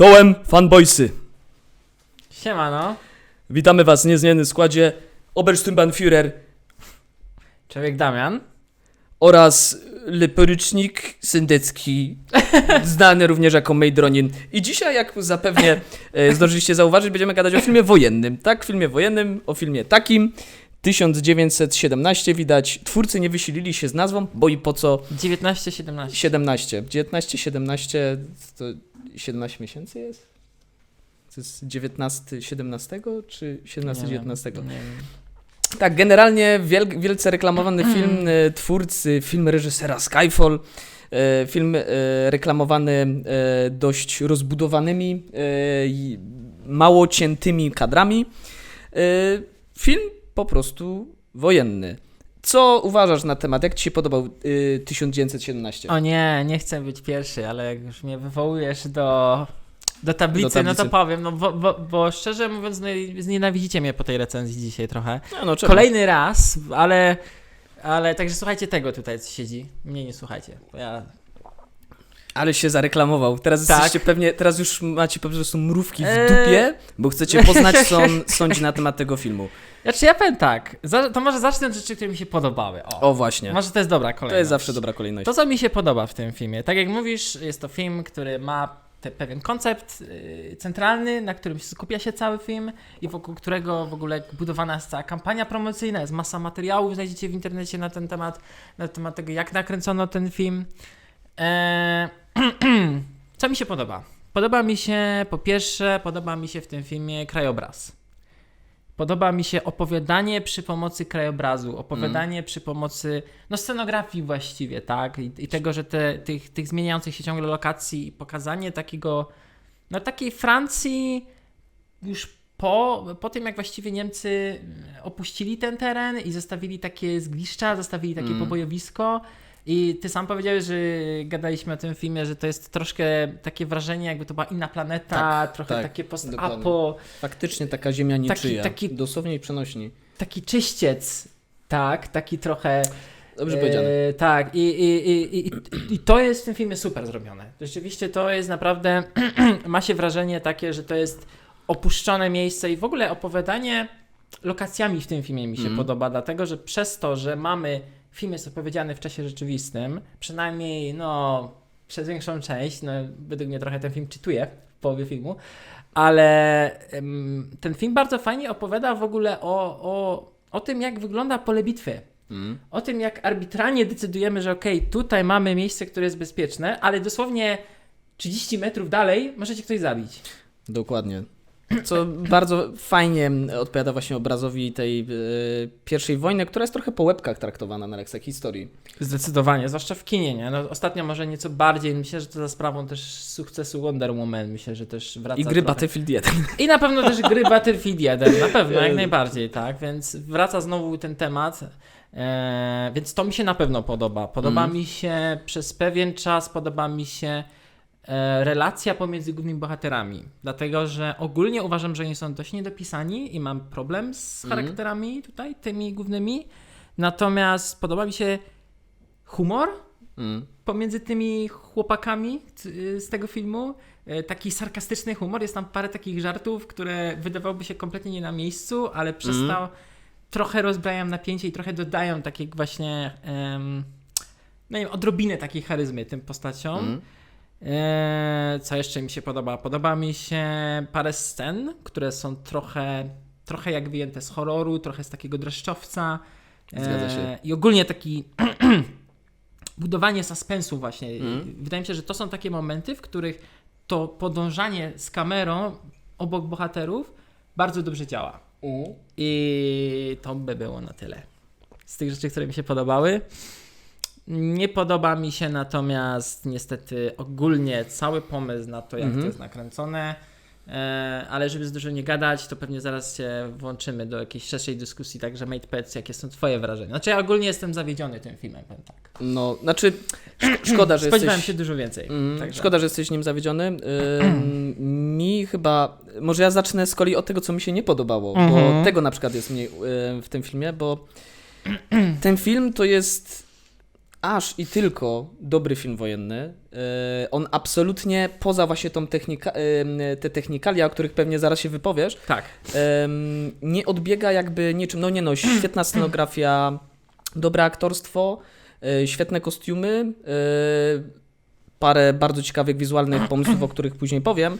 Czołem, fanboysy! Siemano. Witamy Was w niezmiennym składzie Obersturmbannführer Człowiek Damian. oraz Leporycznik Syndecki, znany również jako Mejdronin. I dzisiaj, jak zapewnie e, zdążyliście zauważyć, będziemy gadać o filmie wojennym. Tak, filmie wojennym, o filmie takim. 1917, widać, twórcy nie wysilili się z nazwą, bo i po co 19-17. 17. 19, 17 to 17 miesięcy jest? To jest 19, 17 czy 17, Nie wiem, 19? Nie wiem. Tak, generalnie wiel, wielce reklamowany film e, twórcy, film reżysera Skyfall. e, Film e, reklamowany dość rozbudowanymi, mało ciętymi kadrami. Film po prostu wojenny. Co uważasz na temat? Jak Ci się podobał e, 1917? O nie, nie chcę być pierwszy, ale jak już mnie wywołujesz do, do, tablicy, Do tablicy. no to powiem, no bo, bo, bo szczerze mówiąc, no, znienawidzicie mnie po tej recenzji dzisiaj trochę. No, no? Kolejny raz, ale, ale także słuchajcie tego tutaj, co siedzi. Mnie nie słuchajcie, ja... Ale się zareklamował. Teraz Tak. jesteście pewnie, teraz już macie po prostu mrówki w Eee. dupie, bo chcecie poznać, co on sądzi na temat tego filmu. Znaczy ja powiem tak, to może zacznę od rzeczy, które mi się podobały. O, O właśnie. może to jest dobra kolejność. To jest zawsze dobra kolejność. To, co mi się podoba w tym filmie, tak jak mówisz, jest to film, który ma pewien koncept yy, centralny, na którym skupia się cały film i wokół którego w ogóle budowana jest cała kampania promocyjna, jest masa materiałów, znajdziecie w internecie na ten temat, na temat tego, jak nakręcono ten film. Eee, co mi się podoba? Podoba mi się, po pierwsze, podoba mi się w tym filmie krajobraz. Podoba mi się opowiadanie przy pomocy krajobrazu, opowiadanie przy pomocy no, scenografii właściwie, tak? I, i tego, że te, tych, tych zmieniających się ciągle lokacji pokazanie takiego, no takiej Francji już po, po tym, jak właściwie Niemcy opuścili ten teren i zostawili takie zgliszcza, zostawili takie Mm. pobojowisko. I ty sam powiedziałeś, że gadaliśmy o tym filmie, że to jest troszkę takie wrażenie, jakby to była inna planeta, Tak, trochę tak, takie post-apo, Faktycznie taka ziemia niczyja. taki- Dosłownie i przenośni. taki czyściec, tak, taki trochę... Dobrze powiedziane. E, tak, i, i, i, i, i to jest w tym filmie super zrobione. Rzeczywiście to jest naprawdę, ma się wrażenie takie, że to jest opuszczone miejsce i w ogóle opowiadanie lokacjami w tym filmie mi się Mhm. podoba, dlatego że przez to, że mamy film jest opowiedziany w czasie rzeczywistym, przynajmniej no przez większą część, no według mnie trochę ten film czytuje w połowie filmu, ale ten film bardzo fajnie opowiada w ogóle o, o, o tym, jak wygląda pole bitwy Mm. o tym, jak arbitralnie decydujemy, że okej, tutaj mamy miejsce, które jest bezpieczne, ale dosłownie 30 metrów dalej możecie ktoś zabić. Dokładnie. Co bardzo fajnie odpowiada właśnie obrazowi tej e, pierwszej wojny, która jest trochę po łebkach traktowana na lekcjach historii. Zdecydowanie, zwłaszcza w kinie, nie? No, ostatnio może nieco bardziej, myślę, że to za sprawą też sukcesu Wonder Woman, myślę, że też wraca I gry trochę. Battlefield 1. I na pewno też gry Battlefield 1, na pewno, jak najbardziej, tak, więc wraca znowu ten temat, e, więc to mi się na pewno podoba. Podoba Mhm. mi się przez pewien czas, podoba mi się relacja pomiędzy głównymi bohaterami, dlatego, że ogólnie uważam, że oni są dość niedopisani i mam problem z Mhm. charakterami tutaj, tymi głównymi, natomiast podoba mi się humor, Mm. pomiędzy tymi chłopakami c- z tego filmu. E, Taki sarkastyczny humor, jest tam parę takich żartów, które wydawałoby się kompletnie nie na miejscu, ale przez to trochę rozbrajają napięcie i trochę dodają takiej właśnie, em, no nie wiem, odrobinę takiej charyzmy tym postaciom. Mm. E, co jeszcze mi się podoba? Podoba mi się parę scen, które są trochę, trochę jak wyjęte z horroru, trochę z takiego dreszczowca. Zgadza się. I ogólnie taki budowanie suspensu właśnie. Mhm. Wydaje mi się, że to są takie momenty, w których to podążanie z kamerą obok bohaterów bardzo dobrze działa. I to by było na tyle. Z tych rzeczy, które mi się podobały. Nie podoba mi się natomiast niestety ogólnie cały pomysł na to, jak Mhm. to jest nakręcone. E, ale żeby za dużo nie gadać, to pewnie zaraz się włączymy do jakiejś szerszej dyskusji, także Mate Pets, jakie są twoje wrażenia? Znaczy ja ogólnie jestem zawiedziony tym filmem, powiem tak. No, znaczy, szko- szkoda, że Spodziewałem jesteś... się dużo więcej. Mm, także. Szkoda, że jesteś nim zawiedziony. Mi chyba. Może ja zacznę z kolei od tego, co mi się nie podobało, bo Mhm. tego na przykład jest mniej y, w tym filmie, bo ten film to jest aż i tylko dobry film wojenny. E, On absolutnie poza właśnie tą technika, e, te technikalia, o których pewnie zaraz się wypowiesz, Tak. nie odbiega jakby niczym. No nie no, świetna scenografia, dobre aktorstwo, e, świetne kostiumy, parę bardzo ciekawych wizualnych pomysłów, o których później powiem.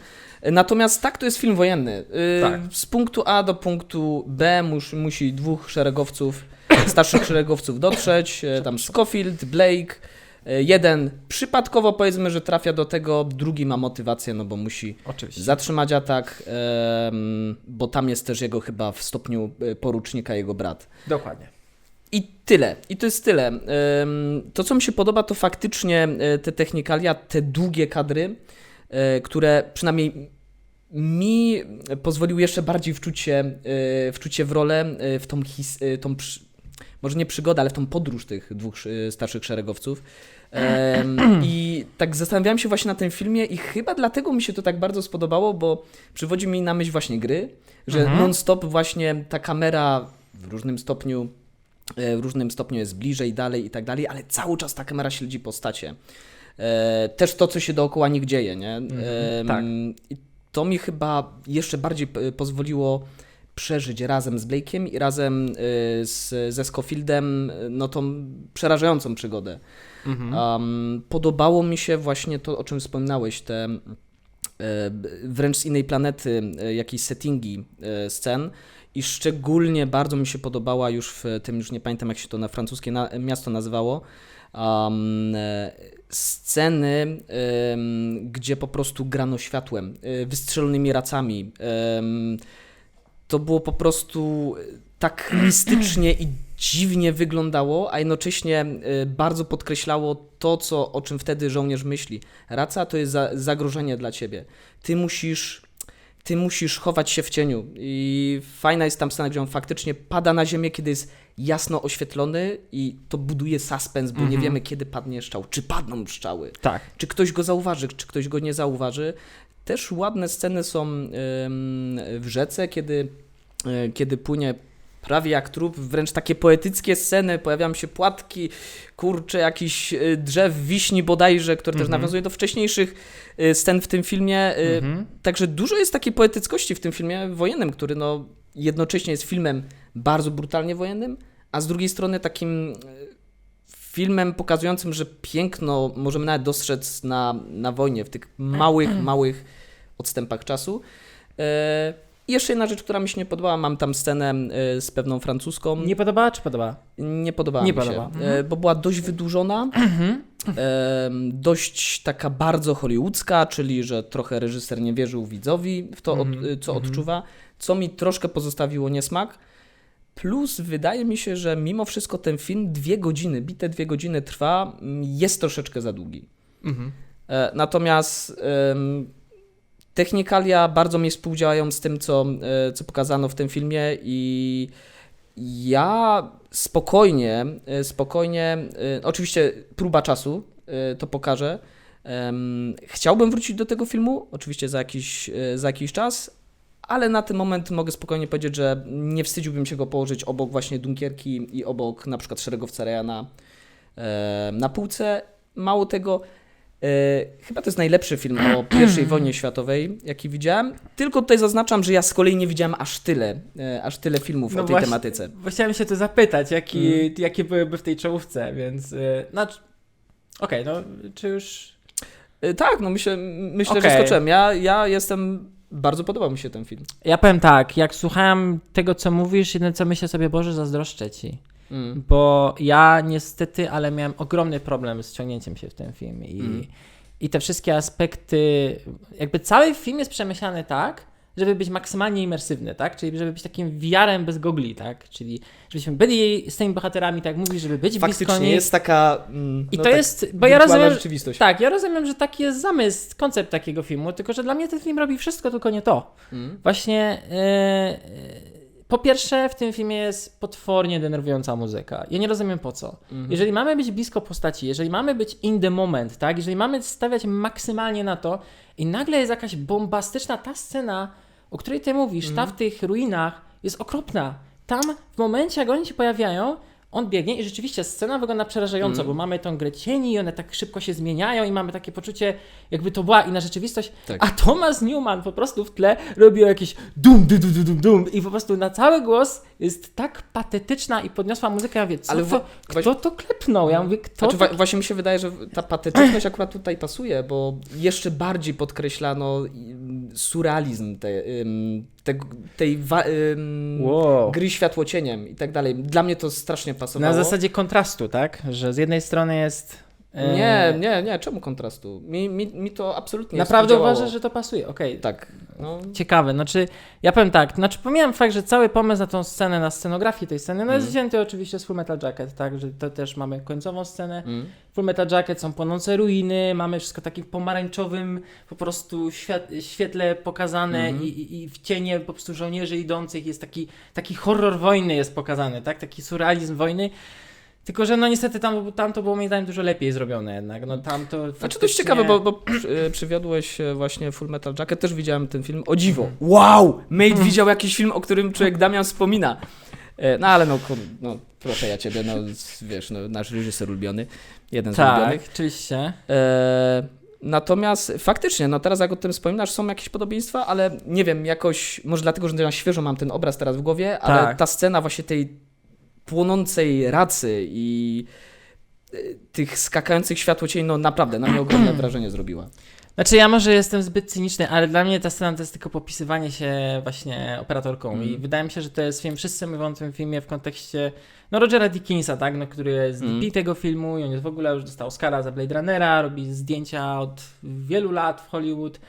Natomiast tak, to jest film wojenny. E, Tak. Z punktu A do punktu B mus, musi dwóch szeregowców, starszych szeregowców dotrzeć. e, Tam Scofield, Blake. e, Jeden przypadkowo powiedzmy, że trafia do tego, drugi ma motywację, no bo musi Oczywiście. zatrzymać atak, bo tam jest też jego chyba w stopniu porucznika jego brat. Dokładnie. I tyle. I to jest tyle. To, co mi się podoba, to faktycznie e, te technikalia, te długie kadry, e, które przynajmniej mi pozwoliły jeszcze bardziej wczuć się, e, wczuć się w rolę, w tą, his, tą przy, może nie przygodę, ale w tą podróż tych dwóch starszych szeregowców. I tak zastanawiałem się właśnie na tym filmie i chyba dlatego mi się to tak bardzo spodobało, bo przywodzi mi na myśl właśnie gry, że Mhm. non-stop właśnie ta kamera w różnym stopniu w różnym stopniu jest bliżej, dalej i tak dalej, ale cały czas ta kamera śledzi postacie. E, też to, co się dookoła nich dzieje, nie? Em, tak. To mi chyba jeszcze bardziej pozwoliło przeżyć razem z Blake'iem i razem e, z, ze Scofieldem e, no tą przerażającą przygodę. Mhm. Um, podobało mi się właśnie to, o czym wspominałeś, te e, wręcz z innej planety e, jakieś settingi e, scen i szczególnie bardzo mi się podobała już w tym, już nie pamiętam jak się to na francuskie na, miasto nazywało, um, sceny, em, gdzie po prostu grano światłem, e, wystrzelonymi racami. em, to było po prostu tak mistycznie i dziwnie wyglądało, a jednocześnie e, bardzo podkreślało to, co, o czym wtedy żołnierz myśli. Raca to jest za, zagrożenie dla ciebie. Ty musisz, ty musisz chować się w cieniu. I fajna jest tam scena, gdzie on faktycznie pada na ziemię, kiedy jest jasno oświetlony i to buduje suspens, bo nie Mhm. wiemy, kiedy padnie szczał. Czy padną pszczały? Tak. czy ktoś go zauważy, czy ktoś go nie zauważy. Też ładne sceny są w rzece, kiedy, e, kiedy płynie prawie jak trup, wręcz takie poetyckie sceny, pojawiają się płatki, kurcze, jakiś e, drzew, wiśni bodajże, które też Mhm. nawiązuje do wcześniejszych e, scen w tym filmie. E, Mhm. Także dużo jest takiej poetyckości w tym filmie wojennym, który no jednocześnie jest filmem bardzo brutalnie wojennym, a z drugiej strony takim filmem pokazującym, że piękno możemy nawet dostrzec na, na wojnie, w tych małych, małych odstępach czasu. E, jeszcze jedna rzecz, która mi się nie podobała, mam tam scenę e, z pewną francuską. Nie podobała czy podobała? Nie podobała Nie mi podoba. się, e, bo była dość wydłużona, Mhm. dość taka bardzo hollywoodzka, czyli że trochę reżyser nie wierzył widzowi w to, Mhm, co mhm. odczuwa, co mi troszkę pozostawiło niesmak. Plus wydaje mi się, że mimo wszystko ten film dwie godziny, bite dwie godziny trwa, mm, jest troszeczkę za długi. Mhm. E, Natomiast technikalia bardzo mi współdziałają z tym, co, e, co pokazano w tym filmie i ja spokojnie, e, spokojnie, e, oczywiście próba czasu to pokaże. Chciałbym wrócić do tego filmu, oczywiście za jakiś, za jakiś czas, ale na ten moment mogę spokojnie powiedzieć, że nie wstydziłbym się go położyć obok właśnie Dunkierki i obok na przykład Szeregowca Rejana na półce. Mało tego, chyba to jest najlepszy film o I wojnie światowej, jaki widziałem. Tylko tutaj zaznaczam, że ja z kolei nie widziałem aż tyle, e, aż tyle filmów No o tej właśnie. tematyce. Bo chciałem się tu zapytać, jaki, Mm. jakie byłyby w tej czołówce, więc... Znaczy... Okej, no czy już... E, Tak, no myślę, myślę że Okej. skoczyłem. Ja, ja jestem, bardzo podobał mi się ten film. Ja powiem tak, jak słuchałem tego, co mówisz, jedyne co myślę sobie, Boże, zazdroszczę ci. Mm. Bo ja niestety, ale miałem ogromny problem z ciągnięciem się w ten film i, Mm. i te wszystkie aspekty, jakby cały film jest przemyślany tak, żeby być maksymalnie imersywny, tak? Czyli żeby być takim wiarem bez gogli, tak? Czyli żebyśmy byli z tymi bohaterami, tak mówisz, żeby być blisko Faktycznie nich. jest taka. mm, I no to tak jest, bo ja rozumiem, rzeczywistość. tak, ja rozumiem, że taki jest zamysł, koncept takiego filmu, tylko że dla mnie ten film robi wszystko, tylko nie to. Mm. Właśnie yy, po pierwsze w tym filmie jest potwornie denerwująca muzyka. Ja nie rozumiem po co. Mhm. Jeżeli mamy być blisko postaci, jeżeli mamy być in the moment, tak? Jeżeli mamy stawiać maksymalnie na to i nagle jest jakaś bombastyczna ta scena, o której ty mówisz, ta Mhm. w tych ruinach jest okropna. Tam w momencie jak oni się pojawiają, on biegnie i rzeczywiście scena wygląda przerażająco, Mm. bo mamy tą grę cieni i one tak szybko się zmieniają i mamy takie poczucie, jakby to była inna rzeczywistość, Tak. a Thomas Newman po prostu w tle robi jakieś dum, dum, dum, dum, dum i po prostu na cały głos jest tak patetyczna i podniosła muzyka, ja mówię, co Ale to, wa- kto to klepnął? Ja mówię, kto Znaczy, to właśnie mi się wydaje, że ta patetyczność akurat tutaj pasuje, bo jeszcze bardziej podkreślano ym, surrealizm te, tej wa- Wow. gry światłocieniem i tak dalej. Dla mnie to strasznie pasowało. Na zasadzie kontrastu, tak? Że z jednej strony jest. Nie, nie, nie, czemu kontrastu? Mi, mi, mi to absolutnie Naprawdę uważasz, że to pasuje? Okej. Tak. No, Ciekawe, znaczy ja powiem tak, znaczy pomijam fakt, że cały pomysł na tą scenę, na scenografię tej sceny, no jest Mhm. wzięty oczywiście z Full Metal Jacket, tak, że to też mamy końcową scenę. mm. Full Metal Jacket są płonące ruiny, mamy wszystko takim pomarańczowym po prostu świetle pokazane i, i, i w cienie po prostu żołnierzy idących jest taki, taki horror wojny jest pokazany, tak, taki surrealizm wojny. Tylko, że no niestety tam, tam to było moim zdaniem dużo lepiej zrobione jednak, no tam to Znaczy dość faktycznie- ciekawe, bo, bo przy, y, przywiodłeś e, właśnie Full Metal Jacket, też widziałem ten film, o dziwo. Mhm. Wow! Mate widział jakiś film, o którym człowiek Damian wspomina. E, No ale no, no proszę ja ciebie, no z- wiesz, no, nasz reżyser ulubiony, jeden z Tak, ulubionych. oczywiście. E, natomiast faktycznie, no teraz jak o tym wspominasz, są jakieś podobieństwa, ale nie wiem, jakoś, może dlatego, że na świeżo mam ten obraz teraz w głowie, ale Tak. ta scena właśnie tej płonącej racy i e, tych skakających światłocieni, no naprawdę na mnie ogromne wrażenie zrobiła. Znaczy ja może jestem zbyt cyniczny, ale dla mnie ta scena to jest tylko popisywanie się właśnie operatorką Mm. i wydaje mi się, że to jest film, wszyscy mówią o tym filmie w kontekście no Rogera Dickinsa, tak, no, który jest Mm. DP tego filmu i on jest w ogóle już dostał Oscara za Blade Runnera, robi zdjęcia od wielu lat w Hollywood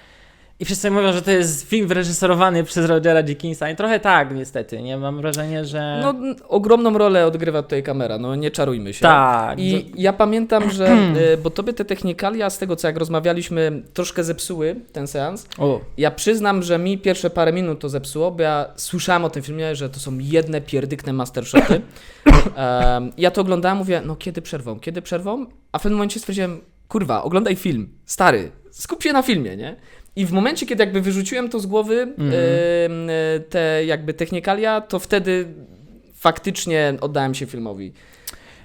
i wszyscy mówią, że to jest film wyreżyserowany przez Rogera Dickinsa i trochę tak niestety, nie, mam wrażenie, że... No, ogromną rolę odgrywa tutaj kamera, no nie czarujmy się. tak. I ja pamiętam, że, e, bo tobie te technikalia, z tego co jak rozmawialiśmy, troszkę zepsuły ten seans. O, Ja przyznam, że mi pierwsze parę minut to zepsuło, bo ja słyszałem o tym filmie, że to są jedne pierdykne mastershoty. um, ja to oglądałem, mówię, no kiedy przerwą, kiedy przerwą? A w pewnym momencie stwierdziłem, kurwa, oglądaj film, stary, skup się na filmie, nie? I w momencie, kiedy jakby wyrzuciłem to z głowy, e, te jakby technikalia, to wtedy faktycznie oddałem się filmowi.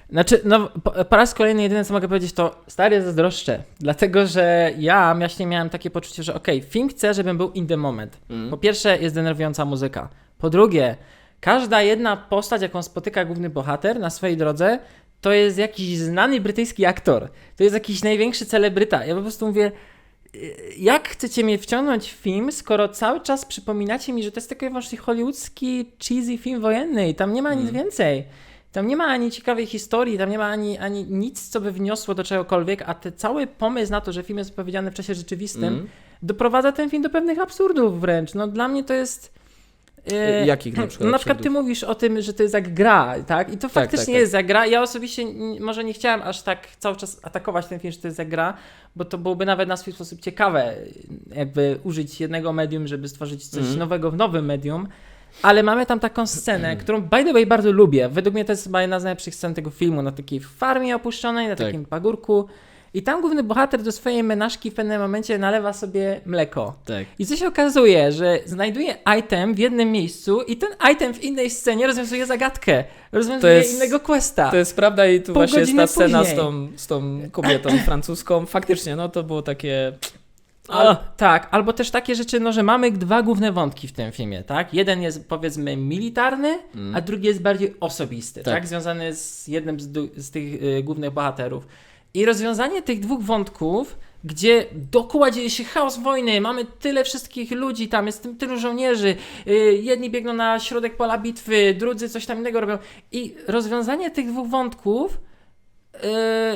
Znaczy, no po, po raz kolejny jedyne co mogę powiedzieć to stary zazdroszczę, dlatego że ja właśnie miałem takie poczucie, że okej, film chce, żebym był in the moment. Mm. Po pierwsze jest denerwująca muzyka. Po drugie, każda jedna postać, jaką spotyka główny bohater na swojej drodze, to jest jakiś znany brytyjski aktor. To jest jakiś największy celebryta. Ja po prostu mówię, y, jak chcecie mnie wciągnąć w film, skoro cały czas przypominacie mi, że to jest tylko i wyłącznie hollywoodzki cheesy film wojenny i tam nie ma nic Mm. więcej. Tam nie ma ani ciekawej historii, tam nie ma ani, ani nic, co by wniosło do czegokolwiek, a ten cały pomysł na to, że film jest opowiedziany w czasie rzeczywistym, Mm. doprowadza ten film do pewnych absurdów wręcz. No dla mnie to jest... e, Jakich na przykład na przykład ty mówisz o tym, że to jest jak gra, tak? I to faktycznie tak, tak. jest jak gra. Ja osobiście może nie chciałem aż tak cały czas atakować ten film, że to jest jak gra, bo to byłoby nawet na swój sposób ciekawe, jakby użyć jednego medium, żeby stworzyć coś Mhm. nowego w nowym medium. Ale mamy tam taką scenę, którą by the way bardzo lubię. Według mnie to jest chyba jedna z najlepszych scen tego filmu. Na takiej farmie opuszczonej, na Tak. takim pagórku. I tam główny bohater do swojej menażki w pewnym momencie nalewa sobie mleko. Tak. I co się okazuje, że znajduje item w jednym miejscu i ten item w innej scenie rozwiązuje zagadkę. Rozwiązuje To jest- innego questa. To jest prawda i tu Pół właśnie jest ta scena z tą, z tą kobietą francuską. Faktycznie, no to było takie... Al, tak, albo też takie rzeczy, no, że mamy dwa główne wątki w tym filmie, tak? Jeden jest powiedzmy militarny, Mm. a drugi jest bardziej osobisty, tak? Tak. Związany z jednym z, z tych y, głównych bohaterów. I rozwiązanie tych dwóch wątków, gdzie dookoła dzieje się chaos wojny, mamy tyle wszystkich ludzi tam, jest tylu żołnierzy, y, jedni biegną na środek pola bitwy, drudzy coś tam innego robią. I rozwiązanie tych dwóch wątków y,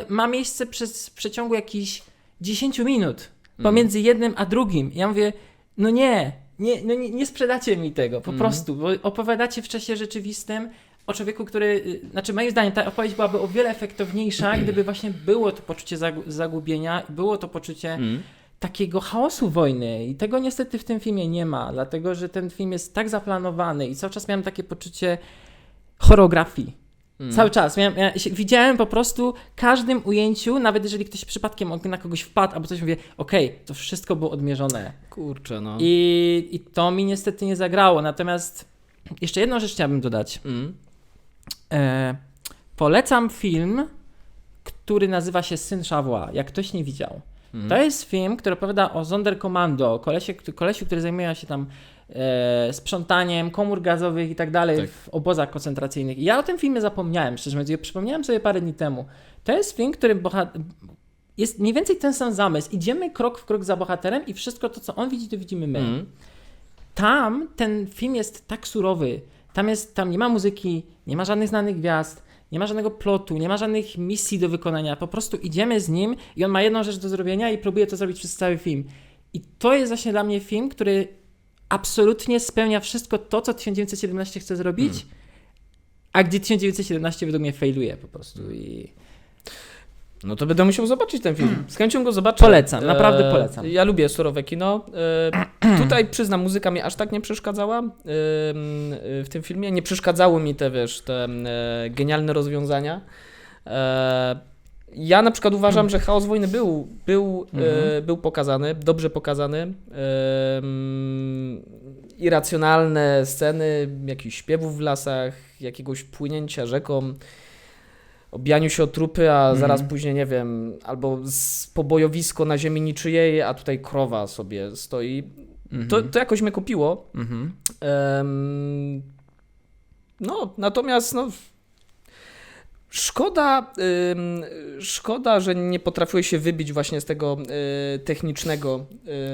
ma miejsce przez przeciągu jakichś 10 minut pomiędzy jednym a drugim. Ja mówię, no nie, nie, no nie, nie sprzedacie mi tego, po Mhm. prostu, bo opowiadacie w czasie rzeczywistym o człowieku, który, y, znaczy moim zdaniem ta opowieść byłaby o wiele efektowniejsza, gdyby właśnie było to poczucie zagu- zagubienia, było to poczucie Mm. takiego chaosu wojny i tego niestety w tym filmie nie ma, dlatego że ten film jest tak zaplanowany i cały czas miałem takie poczucie choreografii. Mm. Cały czas. Miałem, ja widziałem po prostu każdym ujęciu, nawet jeżeli ktoś przypadkiem na kogoś wpadł albo coś mówię, okej, to wszystko było odmierzone. Kurczę, no. I, I to mi niestety nie zagrało. Natomiast jeszcze jedną rzecz chciałbym dodać. Mm. E, polecam film, który nazywa się Syn Szawła, jak ktoś nie widział. Mhm. To jest film, który opowiada o Sonderkommando, kolesie, kolesiu, który zajmuje się tam e, sprzątaniem komór gazowych i tak dalej Tak. w obozach koncentracyjnych. I ja o tym filmie zapomniałem, szczerze mówiąc, i przypomniałem sobie parę dni temu. To jest film, który jest mniej więcej ten sam zamysł. Idziemy krok w krok za bohaterem i wszystko to, co on widzi, to widzimy my. Mhm. Tam ten film jest tak surowy. Tam, jest, tam nie ma muzyki, nie ma żadnych znanych gwiazd, nie ma żadnego plotu, nie ma żadnych misji do wykonania. Po prostu idziemy z nim i on ma jedną rzecz do zrobienia i próbuje to zrobić przez cały film. I to jest właśnie dla mnie film, który absolutnie spełnia wszystko to, co 1917 chce zrobić, Hmm. a gdzie 1917 według mnie failuje po prostu. I... No to będę musiał zobaczyć ten film. Z chęcią go zobaczę. Polecam, naprawdę polecam. Ja lubię surowe kino. E, tutaj przyznam, muzyka mi aż tak nie przeszkadzała e, w tym filmie. Nie przeszkadzały mi te, wiesz, te e, genialne rozwiązania. E, ja na przykład uważam, że chaos wojny był, był, e, Mhm. był pokazany, dobrze pokazany. E, mm, irracjonalne sceny, jakichś śpiewów w lasach, jakiegoś płynięcia rzeką obijaniu się o trupy, a Mhm. zaraz później, nie wiem, albo z pobojowisko na ziemi niczyjej, a tutaj krowa sobie stoi. To, to jakoś mnie kupiło. Mhm. Em, no, natomiast no, szkoda, ym, szkoda, że nie potrafiły się wybić właśnie z tego y, technicznego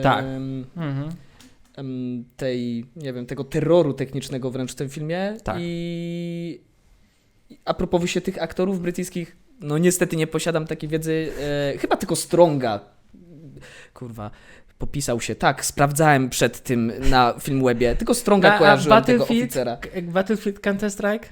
Tak. Mhm. em, tej, nie wiem, tego terroru technicznego wręcz w tym filmie. Tak. I a propos się tych aktorów brytyjskich, no niestety nie posiadam takiej wiedzy, e, chyba tylko Stronga. Kurwa, popisał się. Tak, sprawdzałem przed tym na Filmwebie, tylko Stronga A- a kojarzyłem tego Battlefield? oficera. Battlefield Counter-Strike?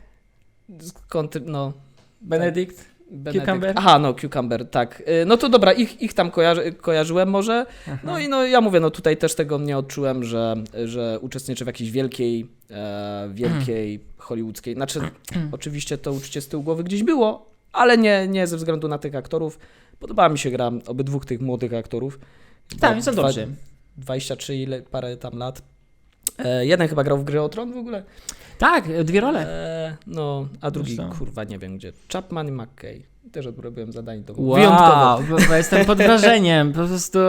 Skąd, no... Benedict? Benedykt. Cucumber? Aha, no Cucumber, tak. E, No to dobra, ich, ich tam kojarzy, kojarzyłem może. No i no ja mówię, no tutaj też tego nie odczułem, że, że uczestniczę w jakiejś wielkiej, e, wielkiej hollywoodzkiej. Znaczy, oczywiście to uczucie z tyłu głowy gdzieś było, ale nie, nie ze względu na tych aktorów. Podobała mi się gra obydwu tych młodych aktorów. Tak, są dobrzy. 23 ile, parę tam lat. E, jeden chyba grał w grę o tron w ogóle. Tak, dwie role. E, no, a drugi Zresztą. kurwa nie wiem gdzie. Chapman i McKay. Też odrobiłem zadanie do Wyjątkowo. Wow, bo, bo jestem pod wrażeniem. Po prostu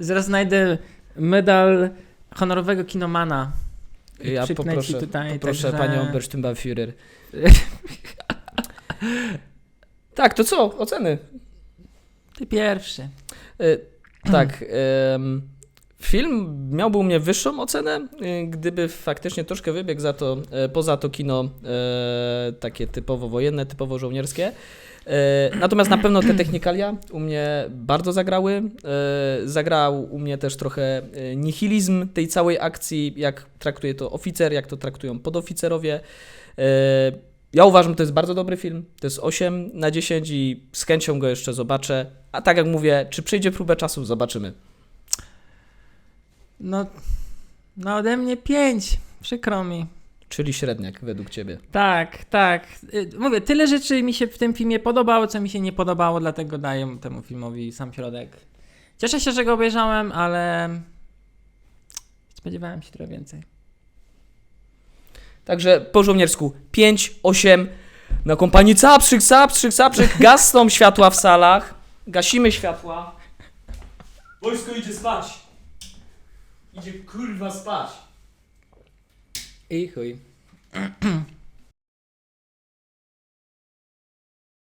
zaraz znajdę medal honorowego kinomana. I Ja poproszę, tutaj, poproszę także- panią Berstumba-Führer. tak, to co? Oceny. Ty pierwszy. Y, tak. Film miałby u mnie wyższą ocenę, y, gdyby faktycznie troszkę wybiegł za to, e, poza to kino e, takie typowo wojenne, typowo żołnierskie. E, Natomiast na pewno te technikalia u mnie bardzo zagrały. Zagrał u mnie też trochę nihilizm tej całej akcji, jak traktuje to oficer, jak to traktują podoficerowie. Ja uważam, że to jest bardzo dobry film. To jest 8 na 10 i z chęcią go jeszcze zobaczę. A tak jak mówię, czy przyjdzie próbę czasu, zobaczymy. No, no ode mnie pięć. Przykro mi. Czyli średniak według ciebie. Tak, tak. Y, Mówię, tyle rzeczy mi się w tym filmie podobało, co mi się nie podobało, dlatego daję temu filmowi sam środek. Cieszę się, że go obejrzałem, ale spodziewałem się trochę więcej. Także po żołniersku 5, 8 na kompanii Capstrzyk, Capstrzyk, Capstrzyk. Gasną światła w salach. Gasimy światła. Wojsko idzie spać. Idzie kurwa spać. I chuj.